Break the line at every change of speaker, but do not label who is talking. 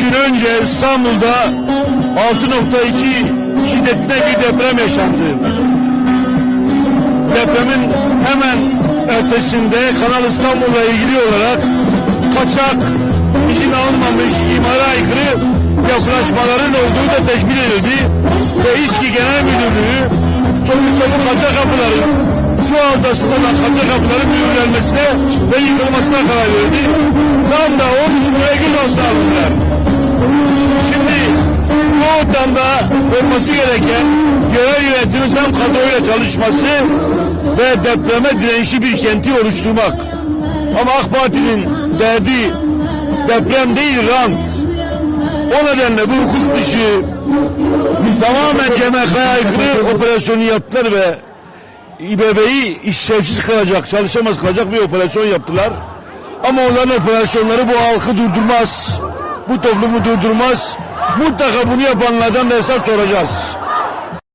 gün önce İstanbul'da 6.2 şiddetinde bir deprem yaşandı. Depremin hemen ertesinde Kanal İstanbul'la ilgili olarak kaçak, izin alınmamış, imara aykırı yapılaşmaların olduğu da tespit edildi. Ve İSKİ Genel Müdürlüğü sonuçta bu kaçak kapıların su altasında da kaçak kapıların mühürlenmesine ve yıkılmasına karar verdi. Tam da 13 müvekkil hasta aldılar. Bu ortamda olması gereken yerel yönetimin tam kadroyla çalışması ve depreme dirençli bir kenti oluşturmak. Ama AK Parti'nin derdi deprem değil rant. O nedenle bu hukuk dışı tamamen CMK'ya aykırı operasyonu yaptılar ve İBB'yi işlevsiz kalacak, çalışamaz kalacak bir operasyon yaptılar. Ama onların operasyonları bu halkı durdurmaz. Bu toplumu durdurmaz. Mutlaka bunu yapanlardan da hesap soracağız.